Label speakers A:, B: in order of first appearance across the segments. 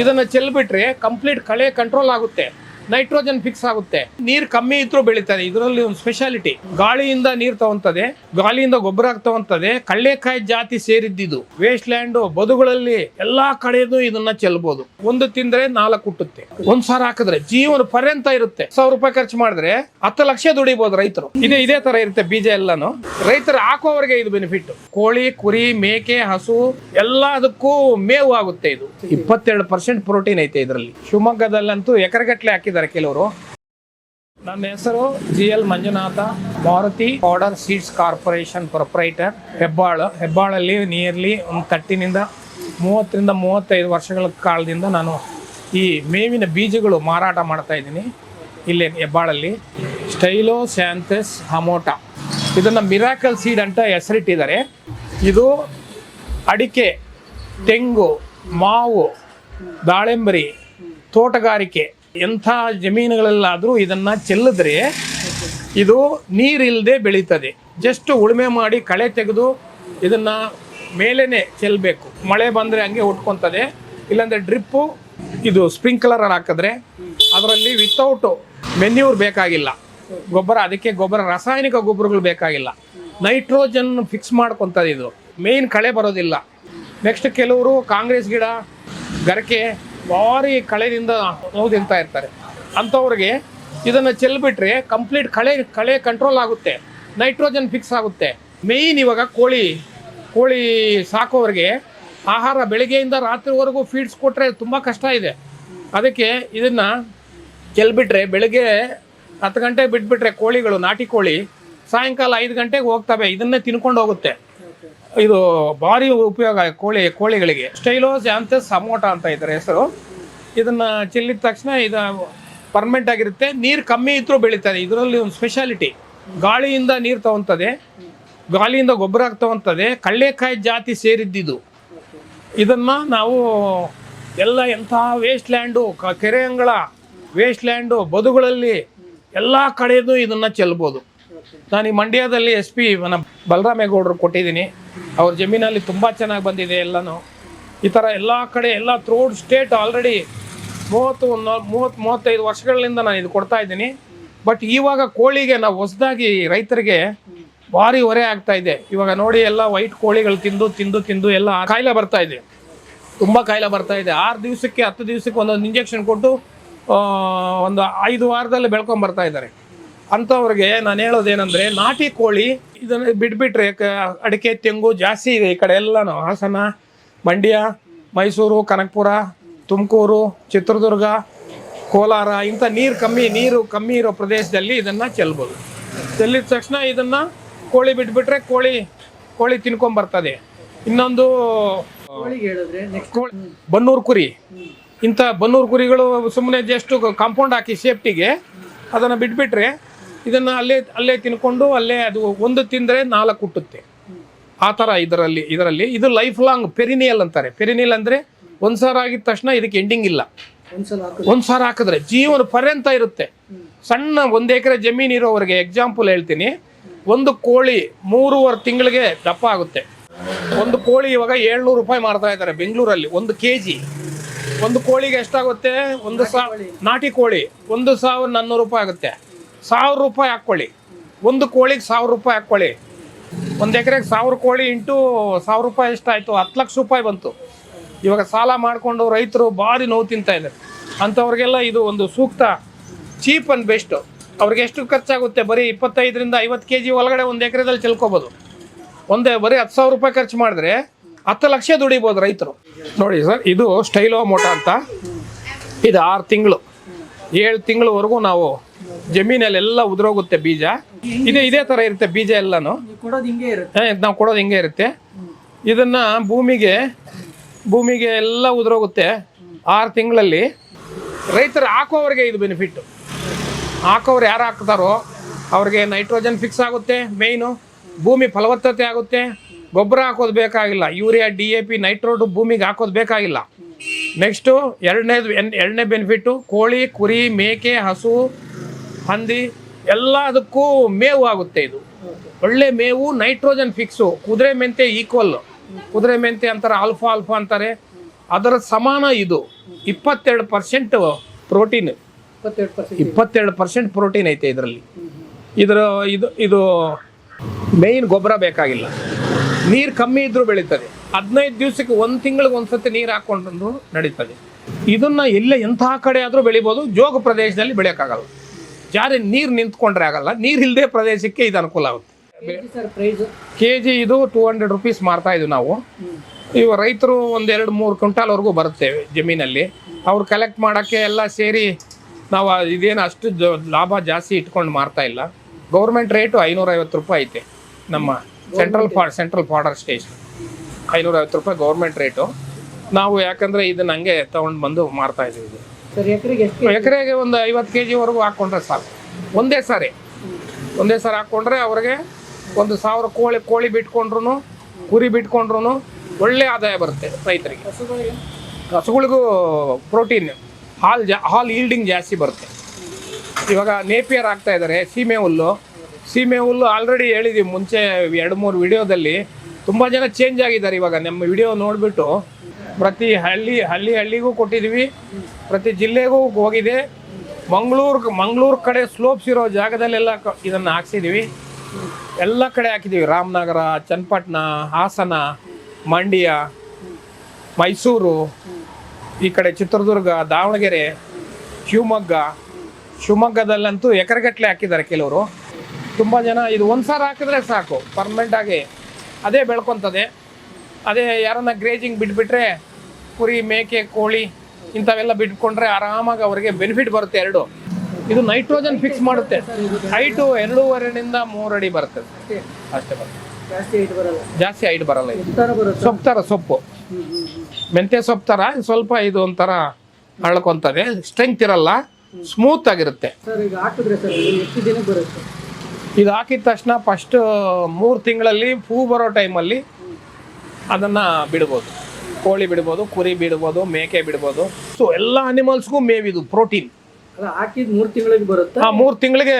A: ಇದನ್ನ ಚೆಲ್ಬಿಟ್ರೆ ಕಂಪ್ಲೀಟ್ ಕಳೆ ಕಂಟ್ರೋಲ್ ಆಗುತ್ತೆ. ನೈಟ್ರೋಜನ್ ಫಿಕ್ಸ್ ಆಗುತ್ತೆ. ನೀರ್ ಕಮ್ಮಿ ಇದ್ರೂ ಬೆಳೀತದೆ. ಇದರಲ್ಲಿ ಒಂದು ಸ್ಪೆಷಾಲಿಟಿ ಗಾಳಿಯಿಂದ ನೀರ್ ತಗೊಂತದೆ. ಗಾಳಿಯಿಂದ ಗೊಬ್ಬರ ತಗೊಂತದೆ. ಕಳ್ಳೆಕಾಯಿ ಜಾತಿ ಸೇರಿದ್ದಿದು. ವೇಸ್ಟ್ ಲ್ಯಾಂಡ್ ಬದುಗಳಲ್ಲಿ ಎಲ್ಲಾ ಕಡೆನೂ ಇದನ್ನ ಚೆಲ್ಬಹುದು ಒಂದು ತಿಂದ್ರೆ ನಾಲ್ಕು ಹುಟ್ಟುತ್ತೆ. ಒಂದ್ ಸಾರ ಹಾಕಿದ್ರೆ ಜೀವನ ಪರ್ಯಂತ ಇರುತ್ತೆ. ಸಾವಿರ ರೂಪಾಯಿ ಖರ್ಚು ಮಾಡಿದ್ರೆ ಹತ್ತು ಲಕ್ಷ ದುಡಿಬಹುದು ರೈತರು. ಇದೇ ಇದೇ ತರ ಇರುತ್ತೆ ಬೀಜ ಎಲ್ಲಾನು. ರೈತರು ಹಾಕೋವರೆಗೆ ಇದು ಬೆನಿಫಿಟ್ ಕೋಳಿ, ಕುರಿ, ಮೇಕೆ, ಹಸು ಎಲ್ಲದಕ್ಕೂ ಮೇವು ಆಗುತ್ತೆ ಇದು. ಇಪ್ಪತ್ತೆರಡು ಪರ್ಸೆಂಟ್ ಪ್ರೋಟೀನ್ ಐತೆ ಇದರಲ್ಲಿ. ಶಿವಮೊಗ್ಗದಲ್ಲಂತೂ ಎಕರೆಗಟ್ಟಲೆ ಹಾಕಿದ್ದಾರೆ ಕೆಲವರು. ನನ್ನ ಹೆಸರು G L Manjunatha, Maruti order seeds corporation proprietor Hebbalu. ಹೆಬ್ಬಾಳಲ್ಲಿ nearly ಒಂದು ತಟ್ಟಿನಿಂದ ಮೂವತ್ತರಿಂದ ಮೂವತ್ತೈದು ವರ್ಷಗಳ ಕಾಲದಿಂದ ನಾನು ಈ ಮೇವಿನ ಬೀಜಗಳು ಮಾರಾಟ ಮಾಡ್ತಾ ಇದ್ದೀನಿ ಇಲ್ಲೇ ಹೆಬ್ಬಾಳಲ್ಲಿ. ಸ್ಟೈಲೋ ಸ್ಯಾಂಥಸ್ ಹಮೋಟಾ. ಇದನ್ನು ಮಿರಾಕಲ್ ಸೀಡ್ ಅಂತ ಹೆಸರಿಟ್ಟಿದ್ದಾರೆ. ಇದು ಅಡಿಕೆ, ತೆಂಗು, ಮಾವು, ದಾಳಿಂಬರಿ, ತೋಟಗಾರಿಕೆ ಎಂಥ ಜಮೀನುಗಳಲ್ಲಾದರೂ ಇದನ್ನು ಚೆಲ್ಲಿದ್ರೆ ಇದು ನೀರಿಲ್ಲದೆ ಬೆಳೀತದೆ. ಜಸ್ಟ್ ಉಳುಮೆ ಮಾಡಿ ಕಳೆ ತೆಗೆದು ಇದನ್ನು ಮೇಲೇ ಚೆಲ್ಲಬೇಕು ಮಳೆ ಬಂದರೆ ಹಂಗೆ ಉಟ್ಕೊತದೆ ಇಲ್ಲಾಂದರೆ ಡ್ರಿಪ್ಪು ಇದು ಸ್ಪ್ರಿಂಕ್ಲರ್ ಹಾಕಿದ್ರೆ ಅದರಲ್ಲಿ ವಿತೌಟು ಮೆನ್ಯೂರ್ ಬೇಕಾಗಿಲ್ಲ. ಗೊಬ್ಬರ, ಅದಕ್ಕೆ ಗೊಬ್ಬರ, ರಾಸಾಯನಿಕ ಗೊಬ್ಬರಗಳು ಬೇಕಾಗಿಲ್ಲ. ನೈಟ್ರೋಜನ್ ಫಿಕ್ಸ್ ಮಾಡ್ಕೊತದೆ ಇದು. ಮೇಯ್ನ್ ಕಳೆ ಬರೋದಿಲ್ಲ. ನೆಕ್ಸ್ಟ್ ಕೆಲವರು ಕಾಂಗ್ರೆಸ್ ಗಿಡ, ಗರಕೆ ಭಾರಿ ಕಳೆದಿಂದ ತಿಂತಾ ಇರ್ತಾರೆ. ಅಂಥವ್ರಿಗೆ ಇದನ್ನು ಚೆಲ್ಬಿಟ್ರೆ ಕಂಪ್ಲೀಟ್ ಕಳೆ ಕಳೆ ಕಂಟ್ರೋಲ್ ಆಗುತ್ತೆ. ನೈಟ್ರೋಜನ್ ಫಿಕ್ಸ್ ಆಗುತ್ತೆ. ಮೇಯ್ನ್ ಇವಾಗ ಕೋಳಿ ಕೋಳಿ ಸಾಕೋರಿಗೆ ಆಹಾರ ಬೆಳಿಗ್ಗೆಯಿಂದ ರಾತ್ರಿವರೆಗೂ ಫೀಡ್ಸ್ ಕೊಟ್ಟರೆ ತುಂಬ ಕಷ್ಟ ಇದೆ. ಅದಕ್ಕೆ ಇದನ್ನು ಚೆಲ್ಬಿಟ್ರೆ ಬೆಳಗ್ಗೆ ಹತ್ತು ಗಂಟೆ ಬಿಟ್ಬಿಟ್ರೆ ಕೋಳಿಗಳು, ನಾಟಿ ಕೋಳಿ ಸಾಯಂಕಾಲ ಐದು ಗಂಟೆಗೆ ಹೋಗ್ತವೆ. ಇದನ್ನೇ ತಿನ್ಕೊಂಡು ಹೋಗುತ್ತೆ. ಇದು ಭಾರಿ ಉಪಯೋಗ ಕೋಳಿ, ಕೋಳಿಗಳಿಗೆ. ಸ್ಟೈಲೋಸ್ ಆಂಥಸ್ ಸಮೋಟ ಅಂತ ಇದ್ದಾರೆ ಹೆಸರು. ಇದನ್ನ ಚೆಲ್ಲಿದ ತಕ್ಷಣ ಇದು ಪರ್ಮನೆಂಟ್ ಆಗಿರುತ್ತೆ. ನೀರು ಕಮ್ಮಿ ಇದ್ರೂ ಬೆಳೀತದೆ ಇದರಲ್ಲಿ ಒಂದು ಸ್ಪೆಷಾಲಿಟಿ ಗಾಳಿಯಿಂದ ನೀರು ತಗೊಂತದೆ. ಗಾಳಿಯಿಂದ ಗೊಬ್ಬರ ತಗೊಂತದೆ. ಕಳ್ಳೆಕಾಯಿ ಜಾತಿ ಸೇರಿದ್ದಿದು. ಇದನ್ನ ನಾವು ಎಲ್ಲ ಎಂಥ ವೇಸ್ಟ್ ಲ್ಯಾಂಡು ಕೆರೆ ಅಂಗಳ ವೇಸ್ಟ್ ಲ್ಯಾಂಡು ಬದುಗಳಲ್ಲಿ ಎಲ್ಲ ಕಡೆಯೂ ಇದನ್ನು ಚೆಲ್ಬೋದು. ನಾನು ಈ ಮಂಡ್ಯದಲ್ಲಿ ಎಸ್ ಪಿ మన ಬಲರಾಮೇಗೌಡರು ಕೊಟ್ಟಿದ್ದೀನಿ. ಅವ್ರ ಜಮೀನಲ್ಲಿ ತುಂಬ ಚೆನ್ನಾಗಿ ಬಂದಿದೆ ಎಲ್ಲನೂ. ಈ ಥರ ಎಲ್ಲ ಕಡೆ, ಎಲ್ಲ ಥ್ರೂಟ್ ಸ್ಟೇಟ್ ಆಲ್ರೆಡಿ ಮೂವತ್ತು ಮೂವತ್ತು, ಮೂವತ್ತೈದು ವರ್ಷಗಳಿಂದ ನಾನು ಇದು ಕೊಡ್ತಾ ಇದ್ದೀನಿ. ಬಟ್ ಇವಾಗ ಕೋಳಿಗೆ ನಾವು ಹೊಸದಾಗಿ ರೈತರಿಗೆ ಭಾರಿ ಹೊರೆ ಆಗ್ತಾ ಇದೆ. ಇವಾಗ ನೋಡಿ ಎಲ್ಲ ವೈಟ್ ಕೋಳಿಗಳು ತಿಂದು ತಿಂದು ತಿಂದು ಎಲ್ಲ ಕಾಯಿಲೆ ಬರ್ತಾ ಇದೆ. ತುಂಬ ಕಾಯಿಲೆ ಬರ್ತಾ ಇದೆ. ಆರು ದಿವಸಕ್ಕೆ, ಹತ್ತು ದಿವಸಕ್ಕೆ ಒಂದೊಂದು ಇಂಜೆಕ್ಷನ್ ಕೊಟ್ಟು ಒಂದು ಐದು ವಾರದಲ್ಲಿ ಬೆಳ್ಕೊಂಬರ್ತಾ ಇದ್ದಾರೆ. ಅಂಥವ್ರಿಗೆ ನಾನು ಹೇಳೋದೇನೆಂದರೆ ನಾಟಿ ಕೋಳಿ ಇದನ್ನು ಬಿಟ್ಬಿಟ್ರೆ ಅಡಿಕೆ ತೆಂಗು ಜಾಸ್ತಿ ಇದೆ ಈ ಕಡೆ ಎಲ್ಲನೂ. ಹಾಸನ ಮಂಡ್ಯ ಮೈಸೂರು ಕನಕಪುರ ತುಮಕೂರು ಚಿತ್ರದುರ್ಗ ಕೋಲಾರ ಇಂಥ ನೀರು ಕಮ್ಮಿ ನೀರು ಕಮ್ಮಿ ಇರೋ ಪ್ರದೇಶದಲ್ಲಿ ಇದನ್ನು ಚೆಲ್ಬೋದು. ಚೆಲ್ಲಿದ ತಕ್ಷಣ ಇದನ್ನು ಕೋಳಿ ಬಿಟ್ಬಿಟ್ರೆ ಕೋಳಿ ಕೋಳಿ ತಿನ್ಕೊಂಬರ್ತದೆ ಇನ್ನೊಂದು ಬನ್ನೂರು ಕುರಿ. ಇಂಥ ಬನ್ನೂರು ಕುರಿಗಳು ಸುಮ್ಮನೆ ಜಸ್ಟ್ ಕಾಂಪೌಂಡ್ ಹಾಕಿ ಸೇಫ್ಟಿಗೆ ಅದನ್ನು ಬಿಟ್ಬಿಟ್ರೆ ಇದನ್ನು ಅಲ್ಲೇ ಅಲ್ಲೇ ತಿನ್ಕೊಂಡು ಅಲ್ಲೇ ಅದು ಒಂದು ತಿಂದರೆ ನಾಲ್ಕು ಹುಟ್ಟುತ್ತೆ. ಆ ಥರ ಇದರಲ್ಲಿ ಇದರಲ್ಲಿ. ಇದು ಲೈಫ್ ಲಾಂಗ್ ಪೆರಿನಿಯಲ್ ಅಂತಾರೆ. ಪೆರಿನಿಯಲ್ ಅಂದರೆ ಒಂದು ಸಾರ ಆಗಿದ ತಕ್ಷಣ ಇದಕ್ಕೆ ಎಂಡಿಂಗ್ ಇಲ್ಲ. ಒಂದು ಸಾರ ಹಾಕಿದ್ರೆ ಜೀವನ ಪರ್ಯಂತ ಇರುತ್ತೆ. ಸಣ್ಣ ಒಂದು ಎಕರೆ ಜಮೀನು ಇರೋವರೆಗೆ ಎಕ್ಸಾಂಪಲ್ ಹೇಳ್ತೀನಿ. ಒಂದು ಕೋಳಿ ಮೂರುವರೆ ತಿಂಗಳಿಗೆ ದಪ್ಪ ಆಗುತ್ತೆ. ಒಂದು ಕೋಳಿ ಇವಾಗ ಏಳ್ನೂರು ರೂಪಾಯಿ ಮಾಡ್ತಾ ಇದ್ದಾರೆ ಬೆಂಗಳೂರಲ್ಲಿ. ಒಂದು ಕೆ ಜಿ ಒಂದು ಕೋಳಿಗೆ ಎಷ್ಟಾಗುತ್ತೆ? ಒಂದು ಸಾವಿರ ನಾಟಿ ಕೋಳಿ. ಒಂದು ಸಾವಿರ ನಾನ್ನೂರು ರೂಪಾಯಿ ಆಗುತ್ತೆ. ಸಾವಿರ ರೂಪಾಯಿ ಹಾಕ್ಕೊಳ್ಳಿ. ಒಂದು ಕೋಳಿಗೆ ಸಾವಿರ ರೂಪಾಯಿ ಹಾಕ್ಕೊಳ್ಳಿ. ಒಂದು ಎಕರೆಗೆ ಸಾವಿರ ಕೋಳಿ ಇಂಟು ಸಾವಿರ ರೂಪಾಯಿ ಎಷ್ಟಾಯಿತು ಹತ್ತು ಲಕ್ಷ ರೂಪಾಯಿ ಬಂತು. ಇವಾಗ ಸಾಲ ಮಾಡಿಕೊಂಡು ರೈತರು ಭಾರಿ ನೋವು ತಿಂತಾ ಇದ್ದಾರೆ. ಅಂಥವ್ರಿಗೆಲ್ಲ ಇದು ಒಂದು ಸೂಕ್ತ, ಚೀಪ್ ಅಂಡ್ ಬೆಸ್ಟು. ಅವ್ರಿಗೆ ಎಷ್ಟು ಖರ್ಚಾಗುತ್ತೆ? ಬರೀ ಇಪ್ಪತ್ತೈದರಿಂದ ಐವತ್ತು ಕೆ ಜಿ ಒಳಗಡೆ ಒಂದು ಎಕರೆದಲ್ಲಿ ಚೆಲ್ಕೋಬೋದು. ಒಂದೇ ಬರೀ ಹತ್ತು ಸಾವಿರ ರೂಪಾಯಿ ಖರ್ಚು ಮಾಡಿದ್ರೆ ಹತ್ತು ಲಕ್ಷ ದುಡಿಬೋದು ರೈತರು. ನೋಡಿ ಸರ್, ಇದು ಸ್ಟೈಲೋ ಮೋಟ ಅಂತ. ಇದು ಆರು ತಿಂಗಳು. ಏಳು ತಿಂಗಳವರೆಗೂ ನಾವು ಜಮೀನಲ್ಲೆಲ್ಲ ಉದುರೋಗುತ್ತೆ ಬೀಜ. ಇದೇ ಇದೇ ತರ ಇರುತ್ತೆ ಬೀಜ ಎಲ್ಲಾನು.
B: ನೀವು ಕೊಡೋದು ಹಿಂಗೆ ಇರುತ್ತೆ.
A: ನಾವು ಕೊಡೋದು ಹಿಂಗೆ ಇರುತ್ತೆ. ಇದನ್ನ ಭೂಮಿಗೆ ಭೂಮಿಗೆ ಎಲ್ಲ ಉದುರೋಗುತ್ತೆ ಆರು ತಿಂಗಳಲ್ಲಿ. ರೈತರು ಹಾಕೋವ್ರಿಗೆ ಇದು ಬೆನಿಫಿಟ್ ಹಾಕೋರು ಯಾರು ಹಾಕ್ತಾರೋ ಅವ್ರಿಗೆ ನೈಟ್ರೋಜನ್ ಫಿಕ್ಸ್ ಆಗುತ್ತೆ ಮೇಯ್ನು ಭೂಮಿ ಫಲವತ್ತತೆ ಆಗುತ್ತೆ. ಗೊಬ್ಬರ ಹಾಕೋದು ಬೇಕಾಗಿಲ್ಲ. ಯೂರಿಯಾ ಡಿ ಎ ಪಿ ನೈಟ್ರೋಡು ಭೂಮಿಗೆ ಹಾಕೋದು ಬೇಕಾಗಿಲ್ಲ. ನೆಕ್ಸ್ಟು ಎರಡನೇದು ಎರಡನೇ ಬೆನಿಫಿಟ್ಟು ಕೋಳಿ ಕುರಿ ಮೇಕೆ ಹಸು ಹಂದಿ ಎಲ್ಲದಕ್ಕೂ ಮೇವು ಆಗುತ್ತೆ ಇದು. ಒಳ್ಳೆ ಮೇವು ನೈಟ್ರೋಜನ್ ಫಿಕ್ಸು ಕುದುರೆ ಮೆಂತೆ ಈಕ್ವಲ್ ಕುದುರೆ ಮೆಂತೆ ಅಂತಾರೆ ಆಲ್ಫಾ ಆಲ್ಫಾ ಅಂತಾರೆ. ಅದರ ಸಮಾನ ಇದು. ಇಪ್ಪತ್ತೆರಡು ಪರ್ಸೆಂಟ್ ಪ್ರೋಟೀನ್
B: ಇಪ್ಪತ್ತೆರಡು ಪರ್ಸೆಂಟ್
A: ಪ್ರೋಟೀನ್ ಐತೆ ಇದರಲ್ಲಿ. ಇದರ ಇದು ಇದು ಮೇಯ್ನ್ ಗೊಬ್ಬರ ಬೇಕಾಗಿಲ್ಲ. ನೀರು ಕಮ್ಮಿ ಇದ್ರೂ ಬೆಳೀತದೆ. ಹದಿನೈದು ದಿವಸಕ್ಕೆ ಒಂದು ತಿಂಗಳಿಗೆ ಒಂದ್ಸತಿ ನೀರು ಹಾಕೊಂಡ್ರು ನಡೀತದೆ. ಇದನ್ನು ಎಲ್ಲ ಎಂತಹ ಕಡೆ ಆದರೂ ಬೆಳಿಬೋದು. ಜೋಗ ಪ್ರದೇಶದಲ್ಲಿ ಬೆಳೆಯೋಕ್ಕಾಗಲ್ಲ. ಜಾರಿ ನೀರು ನಿಂತ್ಕೊಂಡ್ರೆ ಆಗಲ್ಲ. ನೀರು ಇಲ್ಲದೆ ಪ್ರದೇಶಕ್ಕೆ ಇದು ಅನುಕೂಲ ಆಗುತ್ತೆ. ಕೆ ಜಿ ಇದು ಟೂ ಹಂಡ್ರೆಡ್ ರುಪೀಸ್ ಮಾರ್ತಾ ಇದ್ವಿ ನಾವು. ಇವ ರೈತರು ಒಂದೆರಡು ಮೂರು ಕ್ವಿಂಟಾಲ್ವರೆಗೂ ಬರುತ್ತೇವೆ ಜಮೀನಲ್ಲಿ. ಅವ್ರು ಕಲೆಕ್ಟ್ ಮಾಡೋಕ್ಕೆ ಎಲ್ಲ ಸೇರಿ ನಾವು ಇದೇನು ಅಷ್ಟು ಲಾಭ ಜಾಸ್ತಿ ಇಟ್ಕೊಂಡು ಮಾರ್ತಾ ಇಲ್ಲ. ಗೌರ್ಮೆಂಟ್ ರೇಟು ಐನೂರೈವತ್ತು ರೂಪಾಯಿ ಐತೆ ನಮ್ಮ ಸೆಂಟ್ರಲ್ ಫಾ ಸೆಂಟ್ರಲ್ ಫಾರ್ಡರ್ ಸ್ಟೇಷನ್ ಐನೂರೈವತ್ತು ರೂಪಾಯಿ ಗೌರ್ಮೆಂಟ್ ರೇಟು. ನಾವು ಯಾಕಂದರೆ ಇದನ್ನ ಹಂಗೆ ತೊಗೊಂಡು ಬಂದು ಮಾರ್ತಾ ಇದ್ದೀವಿ.
B: ಎಕರೆಗೆ ಎಷ್ಟು
A: ಎಕರೆಗೆ ಒಂದು ಐವತ್ತು ಕೆ ಜಿವರೆಗೂ ಹಾಕ್ಕೊಂಡ್ರೆ ಸಾಕು. ಒಂದೇ ಸಾರಿ. ಒಂದೇ ಸಾರಿ ಹಾಕ್ಕೊಂಡ್ರೆ ಅವ್ರಿಗೆ ಒಂದು ಸಾವಿರ ಕೋಳಿ ಕೋಳಿ ಬಿಟ್ಕೊಂಡ್ರು ಕುರಿ ಬಿಟ್ಕೊಂಡ್ರು ಒಳ್ಳೆ ಆದಾಯ ಬರುತ್ತೆ ರೈತರಿಗೆ.
B: ಹಸುಗಳಿಗೆ?
A: ಹಸುಗಳಿಗೂ ಪ್ರೋಟೀನ್ ಹಾಲು ಜಾ ಹಾಲು ಈಲ್ಡಿಂಗ್ ಜಾಸ್ತಿ ಬರುತ್ತೆ. ಇವಾಗ ನೇಪಿಯರ್ ಆಗ್ತಾ ಇದ್ದಾರೆ ಸೀಮೆ ಹುಲ್ಲು. ಸೀಮೆ ಹುಲ್ಲು ಆಲ್ರೆಡಿ ಹೇಳಿದ್ದೀವಿ ಮುಂಚೆ ಎರಡು ಮೂರು ವಿಡಿಯೋದಲ್ಲಿ ತುಂಬ ಜನ ಚೇಂಜ್ ಆಗಿದ್ದಾರೆ ಇವಾಗ ನಮ್ಮ ವಿಡಿಯೋ ನೋಡಿಬಿಟ್ಟು. ಪ್ರತಿ ಹಳ್ಳಿ ಹಳ್ಳಿ ಹಳ್ಳಿಗೂ ಕೊಟ್ಟಿದ್ದೀವಿ. ಪ್ರತಿ ಜಿಲ್ಲೆಗೂ ಹೋಗಿದೆ. ಮಂಗಳೂರು ಮಂಗಳೂರು ಕಡೆ ಸ್ಲೋಪ್ಸ್ ಇರೋ ಜಾಗದಲ್ಲೆಲ್ಲ ಇದನ್ನು ಹಾಕ್ಸಿದ್ದೀವಿ. ಎಲ್ಲ ಕಡೆ ಹಾಕಿದ್ದೀವಿ. ರಾಮನಗರ, ಚನ್ನಪಟ್ಟಣ, ಹಾಸನ, ಮಂಡ್ಯ, ಮೈಸೂರು, ಈ ಕಡೆ ಚಿತ್ರದುರ್ಗ, ದಾವಣಗೆರೆ, ಶಿವಮೊಗ್ಗ. ಶಿವಮೊಗ್ಗದಲ್ಲಂತೂ ಎಕರೆಗಟ್ಟಲೆ ಹಾಕಿದ್ದಾರೆ ಕೆಲವರು. ತುಂಬ ಜನ, ಇದು ಒಂದು ಸಾರಿ ಹಾಕಿದ್ರೆ ಸಾಕು. ಪರ್ಮನೆಂಟ್ ಆಗಿ ಅದೇ ಬೆಳ್ಕೊತದೆ. ಅದೇ ಯಾರನ್ನ ಗ್ರೇಜಿಂಗ್ ಬಿಟ್ಬಿಟ್ರೆ ಕುರಿ ಮೇಕೆ ಕೋಳಿ ಇಂಥವೆಲ್ಲ ಬಿಟ್ಕೊಂಡ್ರೆ ಆರಾಮಾಗಿ ಅವರಿಗೆ ಬೆನಿಫಿಟ್ ಬರುತ್ತೆ ಎರಡು. ಇದು ನೈಟ್ರೋಜನ್ ಫಿಕ್ಸ್ ಮಾಡುತ್ತೆ. ಹೈಟು ಎರಡೂವರೆನಿಂದ ಮೂರು ಅಡಿ ಬರ್ತದೆ
B: ಅಷ್ಟೇ
A: ಬರುತ್ತೆ.
B: ಜಾಸ್ತಿ ಹೈಟ್ ಬರಲ್ಲ.
A: ಸೊಪ್ಪು ಥರ ಸೊಪ್ಪು. ಮೆಂತ್ಯ ಸೊಪ್ಪು ಥರ ಸ್ವಲ್ಪ ಇದು ಒಂಥರ ಹಳ್ಕೊಂತದೆ ಸ್ಟ್ರೆಂತ್ ಇರಲ್ಲ ಸ್ಮೂತ್ ಆಗಿರುತ್ತೆ.
B: ಇದು
A: ಹಾಕಿದ ತಕ್ಷಣ ಫಸ್ಟ್ ಮೂರು ತಿಂಗಳಲ್ಲಿ ಹೂ ಬರೋ ಟೈಮಲ್ಲಿ ಅದನ್ನು ಬಿಡ್ಬೋದು. ಕೋಳಿ ಬಿಡ್ಬೋದು ಕುರಿ ಬಿಡ್ಬೋದು ಮೇಕೆ ಬಿಡ್ಬೋದು. ಸೊ ಎಲ್ಲ ಅನಿಮಲ್ಸ್ಗೂ ಮೇವಿದು ಪ್ರೋಟೀನ್
B: ಅಲ್ಲ ಮೂರು ತಿಂಗಳಿಗೆ ಬರುತ್ತಾ?
A: ಆ ಮೂರು ತಿಂಗಳಿಗೆ.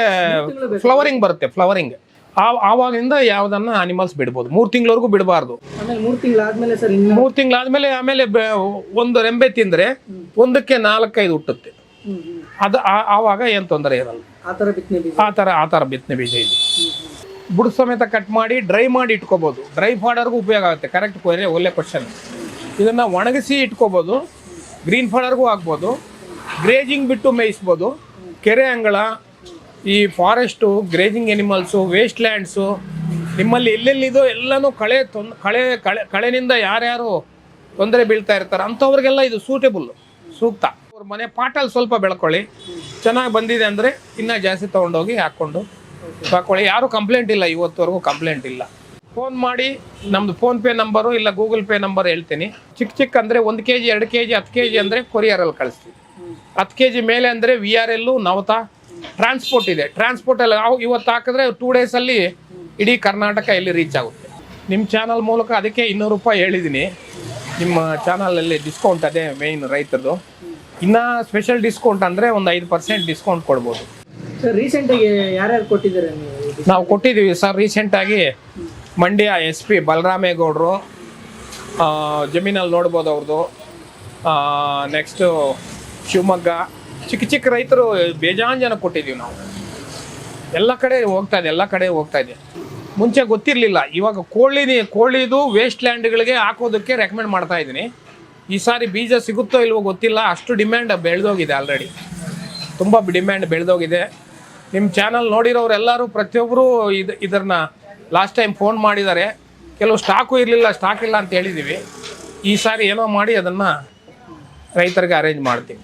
A: ಫ್ಲವರಿಂಗ್ ಬರುತ್ತೆ ಫ್ಲವರಿಂಗ್ ಆವಾಗಿಂದ ಯಾವ್ದನ್ನ ಅನಿಮಲ್ಸ್ ಬಿಡ್ಬೋದು. ಮೂರು ತಿಂಗಳವರೆಗೂ ಬಿಡಬಾರ್ದು.
B: ಮೂರು ತಿಂಗಳಾದ್ಮೇಲೆ ಸರ್
A: ಮೂರು ತಿಂಗಳಾದ್ಮೇಲೆ ಆಮೇಲೆ ಒಂದು ರೆಂಬೆ ತಿಂದ್ರೆ ಒಂದಕ್ಕೆ ನಾಲ್ಕೈದು ಹುಟ್ಟುತ್ತೆ. ಅದು ಆವಾಗ ಏನು ತೊಂದರೆ ಇರಲ್ಲ.
B: ಆ ಥರ ಬಿತ್ತನೆ ಬೀಜ.
A: ಆ ಥರ ಆ ಥರ ಬಿತ್ತನೆ ಬೀಜ ಇದು. ಬುಡ ಸಮೇತ ಕಟ್ ಮಾಡಿ ಡ್ರೈ ಮಾಡಿ ಇಟ್ಕೋಬೋದು. ಡ್ರೈ ಫಾಡರ್ಗೂ ಉಪಯೋಗ ಆಗುತ್ತೆ. ಕರೆಕ್ಟ್ ಕೊರೆ ಒಳ್ಳೆ ಕ್ವಶನ್ ಇದನ್ನು ಒಣಗಿಸಿ ಇಟ್ಕೋಬೋದು. ಗ್ರೀನ್ ಫಾಡರ್ಗೂ ಹಾಕ್ಬೋದು. ಗ್ರೇಜಿಂಗ್ ಬಿಟ್ಟು ಮೇಯಿಸ್ಬೋದು. ಕೆರೆ ಅಂಗಳ, ಈ forest grazing animals waste lands ನಿಮ್ಮಲ್ಲಿ ಎಲ್ಲೆಲ್ಲಿದೋ ಎಲ್ಲನೂ ಕಳೆ ತೊಂದ್ ಕಳೆ ಕಳೆ, ಕಳೆನಿಂದ ಯಾರ್ಯಾರು ತೊಂದರೆ ಬೀಳ್ತಾ ಇರ್ತಾರೆ, ಅಂಥವ್ರಿಗೆಲ್ಲ ಇದು ಸೂಟೇಬಲ್ ಸೂಕ್ತ. ಅವ್ರ ಮನೆ ಪಾಟಲ್ಲಿ ಸ್ವಲ್ಪ ಬೆಳ್ಕೊಳ್ಳಿ. ಚೆನ್ನಾಗಿ ಬಂದಿದೆ ಅಂದರೆ ಇನ್ನೂ ಜಾಸ್ತಿ ತೊಗೊಂಡೋಗಿ ಹಾಕ್ಕೊಂಡು ಹಾಕೊಳ್ಳಿ ಯಾರು ಕಂಪ್ಲೇಂಟ್ ಇಲ್ಲ, ಇವತ್ತವರೆಗೂ ಕಂಪ್ಲೇಂಟ್ ಇಲ್ಲ. ಫೋನ್ ಮಾಡಿ ನಮ್ಮದು ಫೋನ್ಪೇ ನಂಬರು ಇಲ್ಲ ಗೂಗಲ್ ಪೇ ನಂಬರ್ ಹೇಳ್ತೀನಿ. ಚಿಕ್ಕ ಚಿಕ್ಕ ಅಂದರೆ ಒಂದು ಕೆ ಜಿ ಎರಡು ಕೆ ಜಿ ಹತ್ತು ಕೆ ಜಿ ಅಂದರೆ ಕೊರಿಯರಲ್ಲಿ ಕಳಿಸ್ತೀವಿ. ಹತ್ತು ಕೆ ಜಿ ಮೇಲೆ ಅಂದರೆ ವಿ ಆರ್ ಎಲ್ಲು ನವತಾ ಟ್ರಾನ್ಸ್ಪೋರ್ಟ್ ಇದೆ. ಟ್ರಾನ್ಸ್ಪೋರ್ಟಲ್ಲಿ ಅಲ್ಲಿ ಇವತ್ತು ಹಾಕಿದ್ರೆ ಟೂ ಡೇಸಲ್ಲಿ ಇಡೀ ಕರ್ನಾಟಕ ಇಲ್ಲಿ ರೀಚ್ ಆಗುತ್ತೆ. ನಿಮ್ಮ ಚಾನಲ್ ಮೂಲಕ ಅದಕ್ಕೆ ಇನ್ನೂರು ರೂಪಾಯಿ ಹೇಳಿದ್ದೀನಿ ನಿಮ್ಮ ಚಾನಲಲ್ಲಿ ಡಿಸ್ಕೌಂಟ್ ಅದೇ ಮೇಯ್ನ್ ರೈತರದು ಇನ್ನು ಸ್ಪೆಷಲ್ ಡಿಸ್ಕೌಂಟ್ ಅಂದರೆ ಒಂದು ಐದು ಪರ್ಸೆಂಟ್ ಡಿಸ್ಕೌಂಟ್ ಕೊಡ್ಬೋದು.
B: ಸರ್ ಕೊಟ್ಟಿದ್ದಾರೆ ನೀವು?
A: ನಾವು ಕೊಟ್ಟಿದ್ದೀವಿ ಸರ್ ರೀಸೆಂಟಾಗಿ ಮಂಡ್ಯ ಎಸ್ ಪಿ ಬಲರಾಮೇಗೌಡರು ಜಮೀನಲ್ಲಿ ನೋಡ್ಬೋದು ಅವ್ರದ್ದು ನೆಕ್ಸ್ಟು ಶಿವಮೊಗ್ಗ. ಚಿಕ್ಕ ಚಿಕ್ಕ ರೈತರು ಬೇಜಾನ್ ಜನ ಕೊಟ್ಟಿದ್ದೀವಿ ನಾವು. ಎಲ್ಲ ಕಡೆ ಹೋಗ್ತಾ ಇದೆ, ಎಲ್ಲ ಕಡೆ ಹೋಗ್ತಾ ಇದೆ. ಮುಂಚೆ ಗೊತ್ತಿರಲಿಲ್ಲ, ಇವಾಗ ಕೋಳಿ ಕೋಳಿದು ವೇಸ್ಟ್ ಲ್ಯಾಂಡ್ಗಳಿಗೆ ಹಾಕೋದಕ್ಕೆ ರೆಕಮೆಂಡ್ ಮಾಡ್ತಾ ಇದ್ದೀನಿ. ಈ ಸಾರಿ ಬೀಜ ಸಿಗುತ್ತೋ ಇಲ್ವೋ ಗೊತ್ತಿಲ್ಲ, ಅಷ್ಟು ಡಿಮ್ಯಾಂಡ್ ಬೆಳೆದೋಗಿದೆ ಆಲ್ರೆಡಿ ತುಂಬ ಡಿಮ್ಯಾಂಡ್ ಬೆಳೆದೋಗಿದೆ. ನಿಮ್ಮ ಚಾನಲ್ ನೋಡಿರೋರೆಲ್ಲರೂ ಪ್ರತಿಯೊಬ್ಬರು ಇದು ಇದನ್ನ ಲಾಸ್ಟ್ ಟೈಮ್ ಫೋನ್ ಮಾಡಿದ್ದಾರೆ ಕೆಲವು ಸ್ಟಾಕು ಇರಲಿಲ್ಲ ಸ್ಟಾಕ್ ಇಲ್ಲ ಅಂತ ಹೇಳಿದ್ದೀವಿ ಈ ಸಾರಿ ಏನೋ ಮಾಡಿ ಅದನ್ನು ರೈತರಿಗೆ ಅರೇಂಜ್ ಮಾಡ್ತೀವಿ